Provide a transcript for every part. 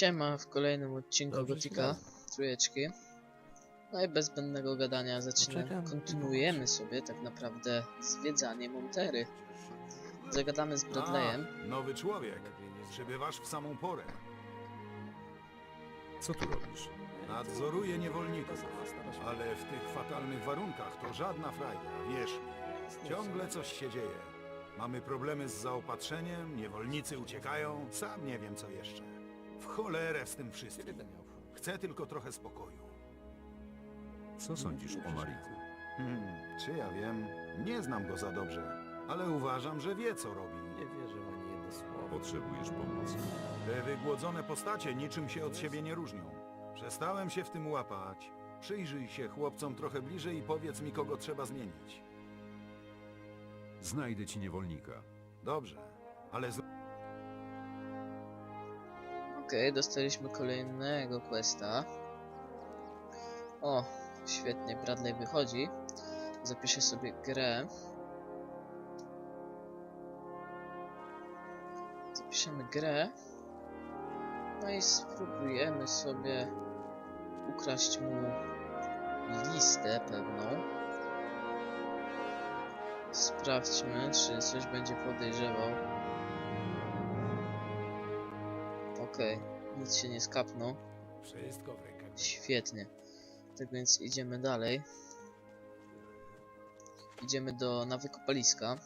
Siema w kolejnym odcinku Dobrze Gotika. Trójeczki. No i bez zbędnego gadania zaczynamy, kontynuujemy sobie tak naprawdę zwiedzanie Montery. Zagadamy z Bradleyem. A, nowy człowiek. Przybywasz w samą porę. Co tu robisz? Nadzoruję niewolników. Ale w tych fatalnych warunkach to żadna frajda, wierz mi. Ciągle coś się dzieje. Mamy problemy z zaopatrzeniem, niewolnicy uciekają, sam nie wiem co jeszcze. W cholerę z tym wszystkim. Chcę tylko trochę spokoju. Co sądzisz o Mariku? Hmm, czy ja wiem? Nie znam go za dobrze, ale uważam, że wie co robi. Nie wierzę w ani jedno słowo. Potrzebujesz pomocy. Te wygłodzone postacie niczym się od siebie nie różnią. Przestałem się w tym łapać. Przyjrzyj się chłopcom trochę bliżej i powiedz mi, kogo trzeba zmienić. Znajdę ci niewolnika. Dobrze, ale z... Okej, dostaliśmy kolejnego questa. O, świetnie, Bradley wychodzi. Zapiszę sobie grę. Zapiszemy grę. No i spróbujemy sobie ukraść mu listę pewną. Sprawdźmy, czy coś będzie podejrzewał. Okej, nic się nie skapnął. Wszystko w rękach. Świetnie. Tak więc idziemy dalej. Idziemy do na wykopaliska.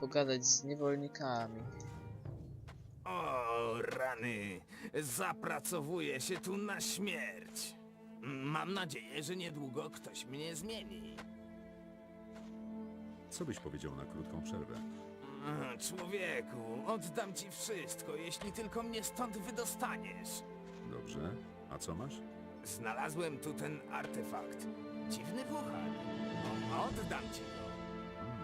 Pogadać z niewolnikami. O, rany! Zapracowuję się tu na śmierć. Mam nadzieję, że niedługo ktoś mnie zmieni. Co byś powiedział na krótką przerwę? Mm, Człowieku, oddam ci wszystko, jeśli tylko mnie stąd wydostaniesz. Dobrze. A co masz? Znalazłem tu ten artefakt. Dziwny puchar. O, oddam ci go. Hmm.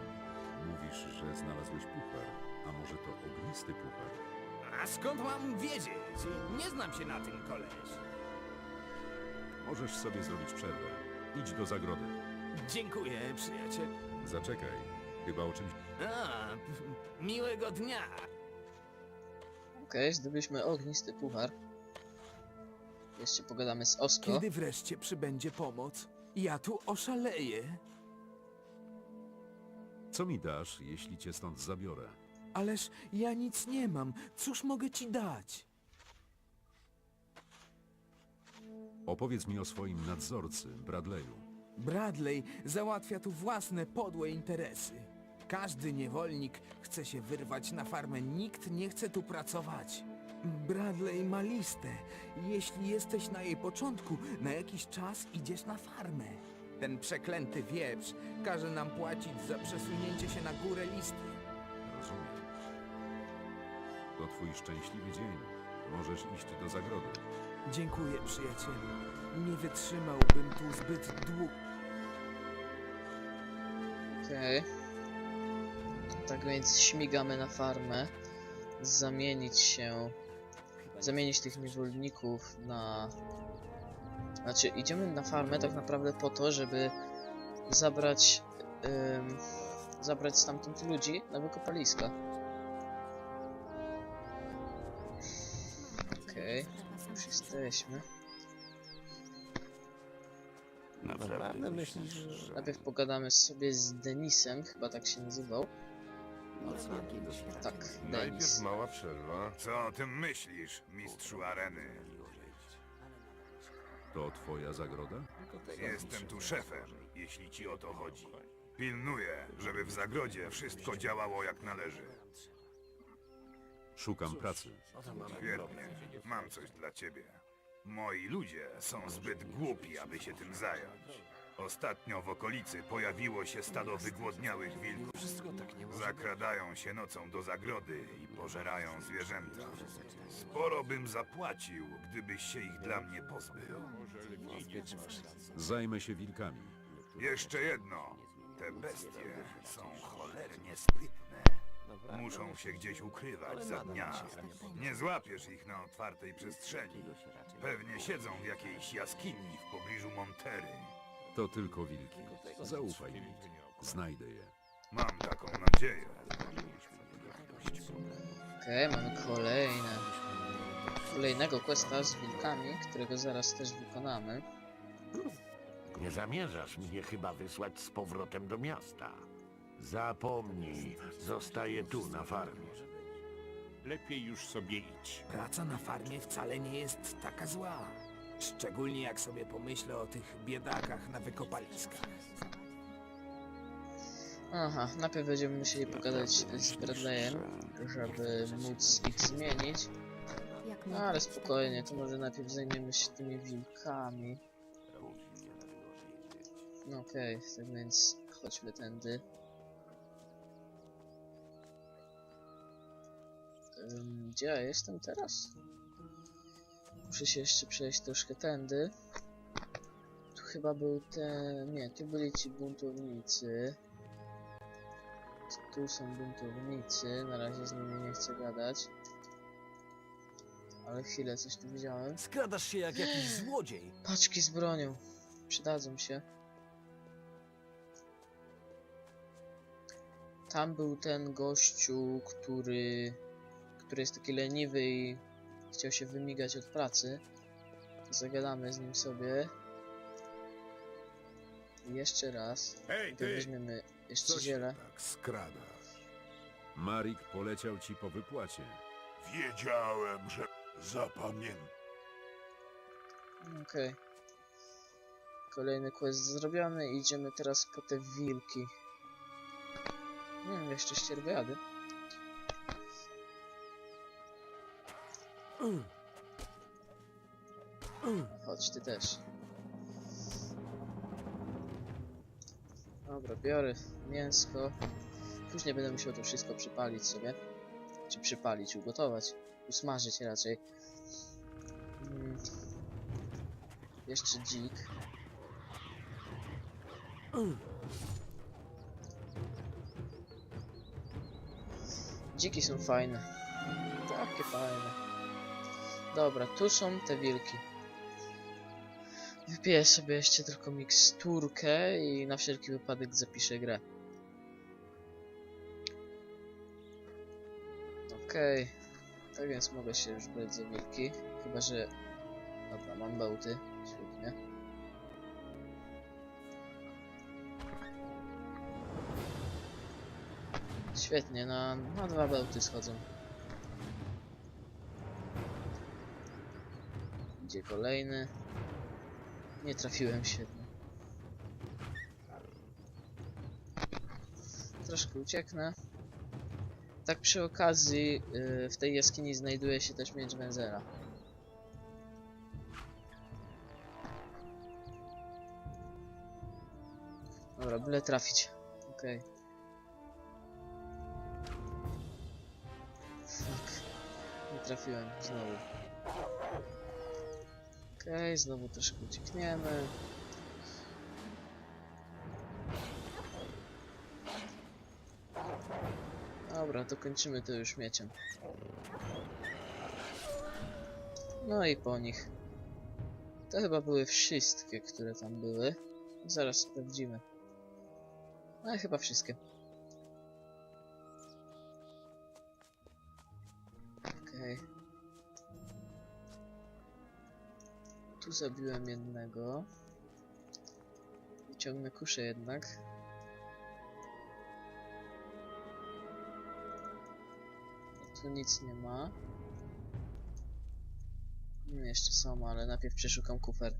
Mówisz, że znalazłeś puchar. A może to ognisty puchar? A skąd mam wiedzieć? Nie znam się na tym, koleś. Możesz sobie zrobić przerwę. Idź do zagrody. Dziękuję, przyjaciel. Zaczekaj. Chyba o czymś... A, miłego dnia. Okej, zdobyliśmy ognisty puchar. Jeszcze pogadamy z Osko. Kiedy wreszcie przybędzie pomoc? Ja tu oszaleję. Co mi dasz, jeśli cię stąd zabiorę? Ależ ja nic nie mam. Cóż mogę ci dać? Opowiedz mi o swoim nadzorcy, Bradley'u. Bradley załatwia tu własne podłe interesy. Każdy niewolnik chce się wyrwać na farmę, nikt nie chce tu pracować. Bradley ma listę. Jeśli jesteś na jej początku, na jakiś czas idziesz na farmę. Ten przeklęty wieprz każe nam płacić za przesunięcie się na górę listy. Rozumiem. To twój szczęśliwy dzień. Możesz iść do zagrody. Dziękuję, przyjacielu. Nie wytrzymałbym tu zbyt długo. Okej. Tak więc śmigamy na farmę. Zamienić się. Zamienić tych niewolników na. Znaczy, idziemy na farmę tak naprawdę po to, żeby zabrać. ym, zabrać stamtąd ludzi na wykopaliska. Okej, już jesteśmy. Naprawdę myślisz, że... Najpierw pogadamy sobie z Denisem, chyba tak się nazywał. Tak, Denis. Najpierw mała przerwa. Co o tym myślisz, mistrzu areny? To twoja zagroda? Jestem tu szefem, jeśli ci o to chodzi. Pilnuję, żeby w zagrodzie wszystko działało jak należy. Szukam pracy. Świetnie, mam coś dla ciebie. Moi ludzie są zbyt głupi, aby się tym zająć. Ostatnio w okolicy pojawiło się stado wygłodniałych wilków. Zakradają się nocą do zagrody i pożerają zwierzęta. Sporo bym zapłacił, gdybyś się ich dla mnie pozbył. Zajmę się wilkami. Jeszcze jedno. Te bestie są cholernie sprytne. Muszą się gdzieś ukrywać za dnia. Nie złapiesz ich na otwartej przestrzeni. Pewnie siedzą w jakiejś jaskini w pobliżu Montery. To tylko wilki. Zaufaj mi. Znajdę je. Mam taką nadzieję. Okej, mamy kolejne kolejnego questa z wilkami, którego zaraz też wykonamy. Nie zamierzasz mnie chyba wysłać z powrotem do miasta. Zapomnij, zostaję tu na farmie. Lepiej już sobie idź. Praca na farmie wcale nie jest taka zła. Szczególnie jak sobie pomyślę o tych biedakach na wykopaliskach. Aha, najpierw będziemy musieli pogadać z Bradleyem, żeby móc ich zmienić. No ale spokojnie, to może najpierw zajmiemy się tymi wilkami. No okej, tak więc chodźmy tędy. Ym, Gdzie ja jestem teraz? Muszę się jeszcze przejść troszkę tędy. Tu chyba był ten... nie, tu byli ci buntownicy. Tu są buntownicy, na razie z nimi nie chcę gadać. Ale chwilę, coś tu widziałem. Skradasz się jak jakiś złodziej. Paczki z bronią. Przydadzą się. Tam był ten gościu, który... który jest taki leniwy i chciał się wymigać od pracy. Zagadamy z nim sobie. I jeszcze raz. Hej, ty! weźmiemy jeszcze Co się ziele. tak skradasz? Marik poleciał ci po wypłacie. Wiedziałem, że zapamiętam. Okej. Kolejny quest zrobiony. Idziemy teraz po te wilki. Nie wiem, jeszcze ścierwiady. Chodź, ty też. Dobra, biorę mięsko. Później będę musiał to wszystko przypalić sobie. Czy przypalić, ugotować. Usmażyć raczej. Mm. Jeszcze dzik. Dziki są fajne. Takie fajne. Dobra, tu są te wilki. Wypiję sobie jeszcze tylko miksturkę i na wszelki wypadek zapiszę grę. Okej. Tak więc mogę się już brać za wilki. Chyba, że... Dobra, mam bełty. Świetnie. Świetnie, na, na dwa bełty schodzą. Gdzie kolejny? Nie trafiłem świetnie. Troszkę ucieknę. Tak przy okazji yy, w tej jaskini znajduje się też miecz Wenzera. Dobra, byle trafić. Okej. Fuck. Nie trafiłem znowu. Okej, znowu troszkę uciekniemy. Dobra, to kończymy to już mieciem. No i po nich. To chyba były wszystkie, które tam były. Zaraz sprawdzimy. No chyba wszystkie. Tu zabiłem jednego. Wyciągnę kuszę jednak. Tu nic nie ma. Mm, Jeszcze są, ale najpierw przeszukam kufer.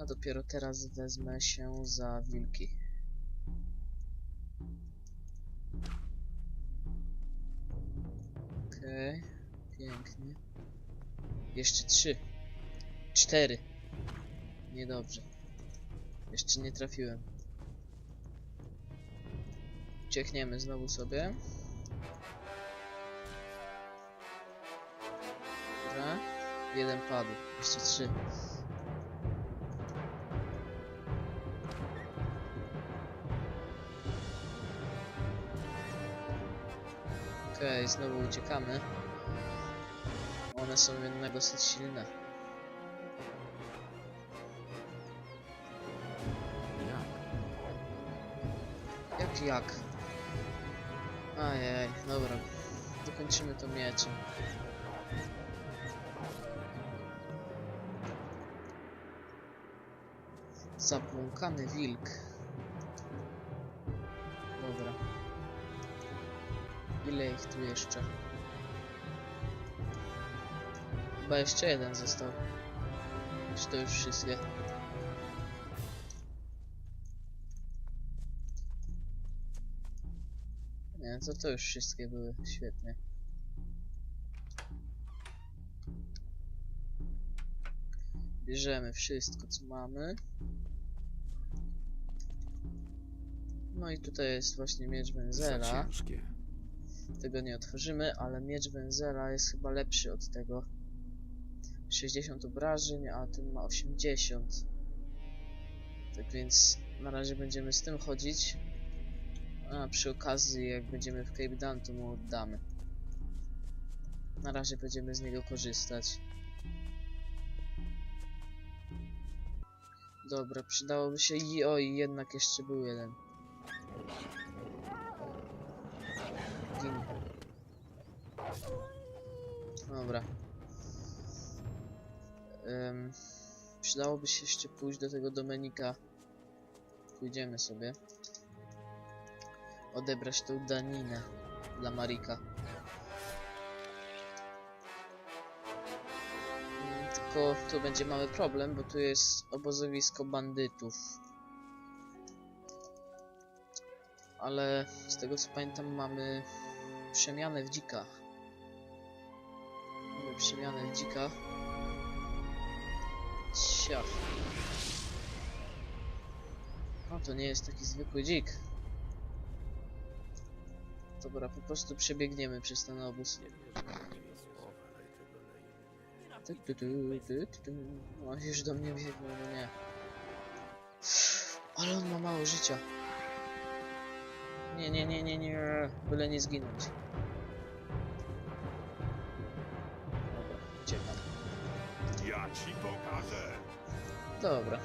A dopiero teraz wezmę się za wilki. Okej, pięknie. Jeszcze trzy. Cztery. Niedobrze. Jeszcze nie trafiłem. Uciekniemy znowu sobie. Dobra. Jeden padł. Jeszcze trzy. Okej, znowu uciekamy. One są jednak dosyć silne. Jak jak? Ajaj, dobra. Dokończymy to mieczem. Zabłąkany wilk. Ile ich tu jeszcze? Chyba jeszcze jeden został. Czy to już wszystkie? Nie, to to już wszystkie były. Świetnie. Bierzemy wszystko, co mamy. No i tutaj jest właśnie miecz Za Wenzera. ciężkie. Tego nie otworzymy, ale miecz Wenzera jest chyba lepszy od tego. 60 obrażeń, a ten ma 80. Tak więc na razie będziemy z tym chodzić. A przy okazji, jak będziemy w Cape Dan, to mu oddamy. Na razie będziemy z niego korzystać. Dobra, przydałoby się i oj, jednak jeszcze był jeden. Dobra. Ym, przydałoby się jeszcze pójść do tego Domenika. Pójdziemy sobie. Odebrać tą daninę dla Marika. Mm, Tylko tu będzie mały problem, bo tu jest obozowisko bandytów. Ale z tego co pamiętam mamy przemianę w dzikach. Mamy przemianę w dzikach. Ciach. No to nie jest taki zwykły dzik. Dobra, po prostu przebiegniemy przez ten obóz. Tu, tu, tu, tu, tu. O, już do mnie biegną, no nie. Ale on ma mało życia. Nie, nie, nie, nie, nie. Byle nie zginąć. Dobra, uciekam. Ja ci pokażę. Dobra.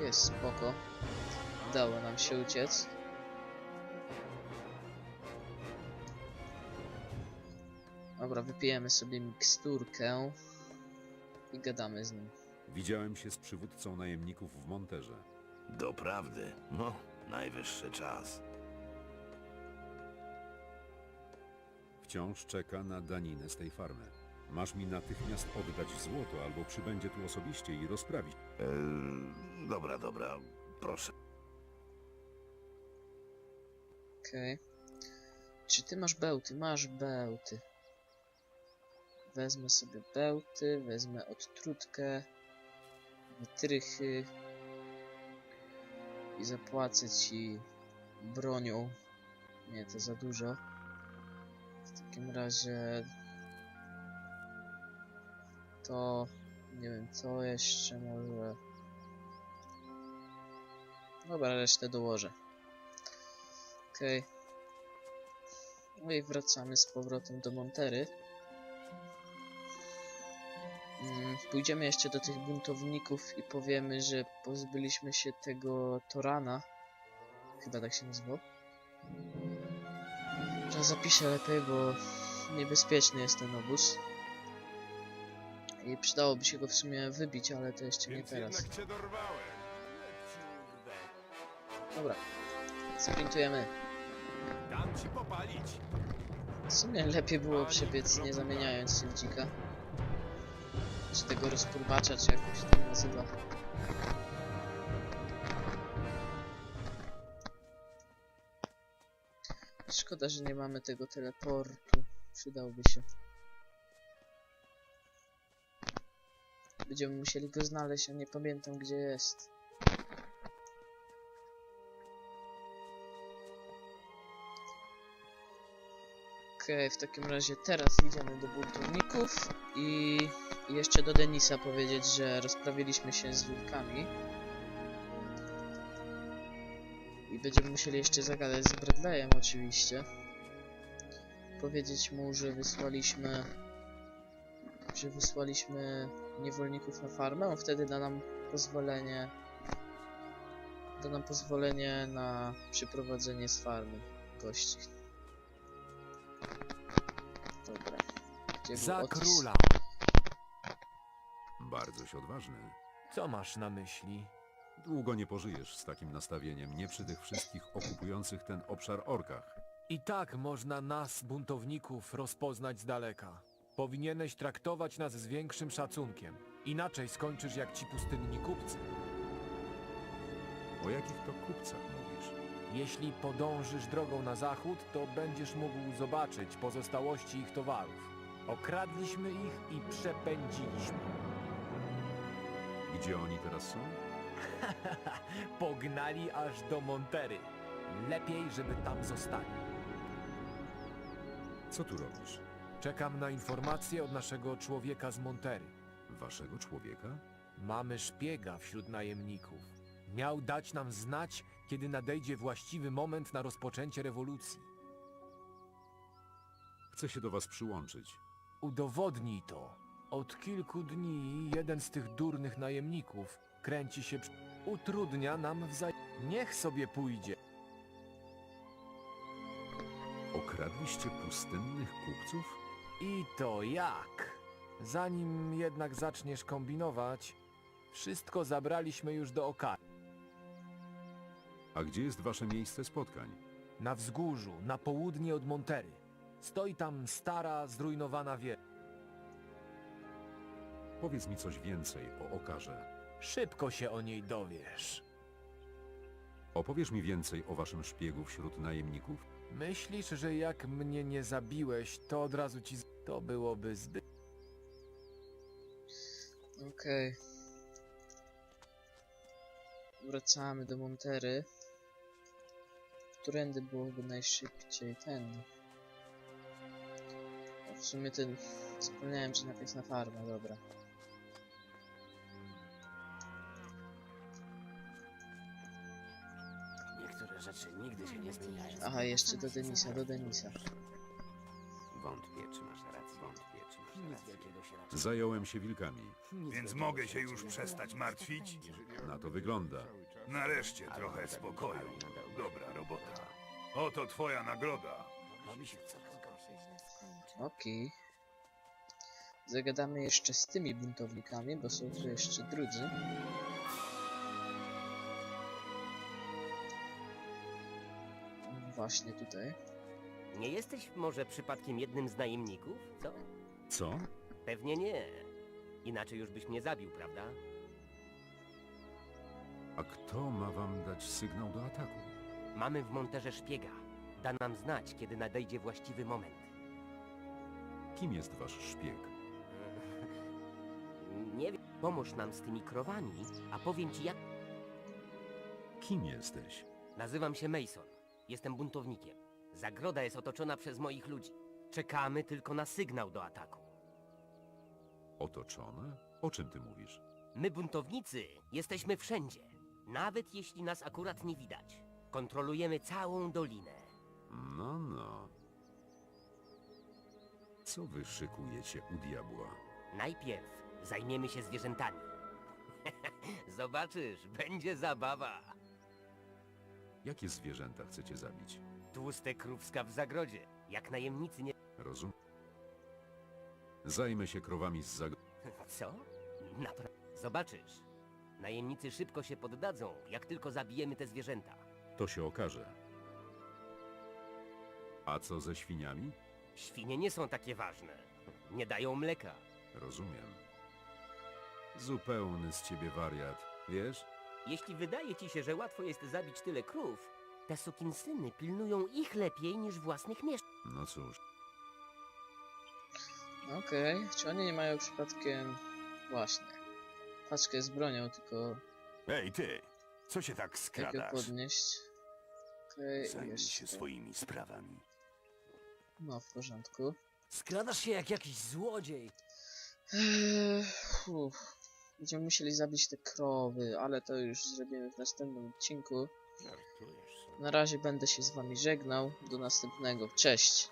Jest spoko. Udało nam się uciec. Dobra, wypijemy sobie miksturkę i gadamy z nim. Widziałem się z przywódcą najemników w Monterze. Doprawdy. No, najwyższy czas. Wciąż czeka na daninę z tej farmy. Masz mi natychmiast oddać złoto, albo przybędzie tu osobiście i rozprawić. Eee, dobra, dobra, proszę. Okej. Czy ty masz bełty? Masz bełty. Wezmę sobie bełty, wezmę odtrutkę, wytrychy i zapłacę ci bronią. Nie, to za dużo. Takim razie to nie wiem, co jeszcze może. Dobra, resztę dołożę. Okej. No i wracamy z powrotem do Montery. Mm, Pójdziemy jeszcze do tych buntowników i powiemy, że pozbyliśmy się tego Torana. Chyba tak się nazywał. To zapiszę lepiej, bo niebezpieczny jest ten obóz. I przydałoby się go w sumie wybić, ale to jeszcze nie teraz. Dobra. Sprintujemy. Dam ci popalić. W sumie lepiej było przebiec nie zamieniając się w dzika. Czy tego rozpływacza, czy jak to nazywa. Szkoda, że nie mamy tego teleportu. Przydałby się. Będziemy musieli go znaleźć, a nie pamiętam gdzie jest. Okej, w takim razie teraz idziemy do buntowników i jeszcze do Denisa powiedzieć, że rozprawiliśmy się z wilkami. I będziemy musieli jeszcze zagadać z Bradleyem oczywiście. Powiedzieć mu, że wysłaliśmy że wysłaliśmy niewolników na farmę, on wtedy da nam pozwolenie da nam pozwolenie na przyprowadzenie z farmy gości. Dobra. Gdzie był Za Otis? króla! Bardzo odważny. Co masz na myśli? Długo nie pożyjesz z takim nastawieniem, nie przy tych wszystkich okupujących ten obszar orkach. I tak można nas, buntowników, rozpoznać z daleka. Powinieneś traktować nas z większym szacunkiem. Inaczej skończysz jak ci pustynni kupcy. O jakich to kupcach mówisz? Jeśli podążysz drogą na zachód, to będziesz mógł zobaczyć pozostałości ich towarów. Okradliśmy ich i przepędziliśmy. Gdzie oni teraz są? Pognali aż do Montery. Lepiej, żeby tam zostali. Co tu robisz? Czekam na informacje od naszego człowieka z Montery. Waszego człowieka? Mamy szpiega wśród najemników. Miał dać nam znać, kiedy nadejdzie właściwy moment na rozpoczęcie rewolucji. Chcę się do was przyłączyć. Udowodnij to. Od kilku dni jeden z tych durnych najemników kręci się, przy... utrudnia nam wzajemnie. Niech sobie pójdzie. Okradliście pustynnych kupców? I to jak? Zanim jednak zaczniesz kombinować, wszystko zabraliśmy już do oka. A gdzie jest wasze miejsce spotkań? Na wzgórzu, na południe od Montery. Stoi tam stara, zrujnowana wieża. Powiedz mi coś więcej o Okarze. Szybko się o niej dowiesz. Opowiesz mi więcej o waszym szpiegu wśród najemników? Myślisz, że jak mnie nie zabiłeś, to od razu ci... z- To byłoby zbyt... Okej. Wracamy do Montery. Którędy byłoby najszybciej ten. A w sumie ten. Zapomniałem, że najpierw na farmę, dobra. Nigdy się nie zmieniają. Aha, jeszcze do Denisa, do Denisa. Wątpię, czy masz rację. Wątpię, czy masz rację. Nic wielkiego się raczej Zająłem się wilkami. Więc mogę się już przestać martwić? Na to wygląda. Nareszcie trochę spokoju. Dobra robota. Oto twoja nagroda. robi się coraz gorzej. Okej. Zagadamy jeszcze z tymi buntownikami, bo są tu jeszcze drudzy. Właśnie tutaj. Nie jesteś może przypadkiem jednym z najemników, co? Co? Pewnie nie. Inaczej już byś mnie zabił, prawda? A kto ma wam dać sygnał do ataku? Mamy w Monterze szpiega. Da nam znać, kiedy nadejdzie właściwy moment. Kim jest wasz szpieg? Nie wiem, pomóż nam z tymi krowami, a powiem ci jak... Kim jesteś? Nazywam się Mason. Jestem buntownikiem. Zagroda jest otoczona przez moich ludzi. Czekamy tylko na sygnał do ataku. Otoczone? O czym ty mówisz? My, buntownicy, jesteśmy wszędzie. Nawet jeśli nas akurat nie widać. Kontrolujemy całą dolinę. No, no. Co wy szykujecie u diabła? Najpierw zajmiemy się zwierzętami. Zobaczysz, będzie zabawa. Jakie zwierzęta chcecie zabić? Tłuste krówska w zagrodzie. Jak najemnicy nie... Rozum? Zajmę się krowami z zag... Co? Naprawdę. Zobaczysz. Najemnicy szybko się poddadzą, jak tylko zabijemy te zwierzęta. To się okaże. A co ze świniami? Świnie nie są takie ważne. Nie dają mleka. Rozumiem. Zupełny z ciebie wariat, wiesz? Jeśli wydaje ci się, że łatwo jest zabić tyle krów, te sukinsyny pilnują ich lepiej niż własnych mieszkań. No cóż, Okej, czy oni nie mają przypadkiem... Właśnie. Paczkę z bronią, tylko Ej, ty! Co się tak jak ją skradasz? podnieść. Okej, Zajmij jeszcze. się swoimi sprawami. No, w porządku. Skradasz się jak jakiś złodziej. Eee, uff. Będziemy musieli zabić te krowy, ale to już zrobimy w następnym odcinku. Na razie będę się z wami żegnał. Do następnego. Cześć!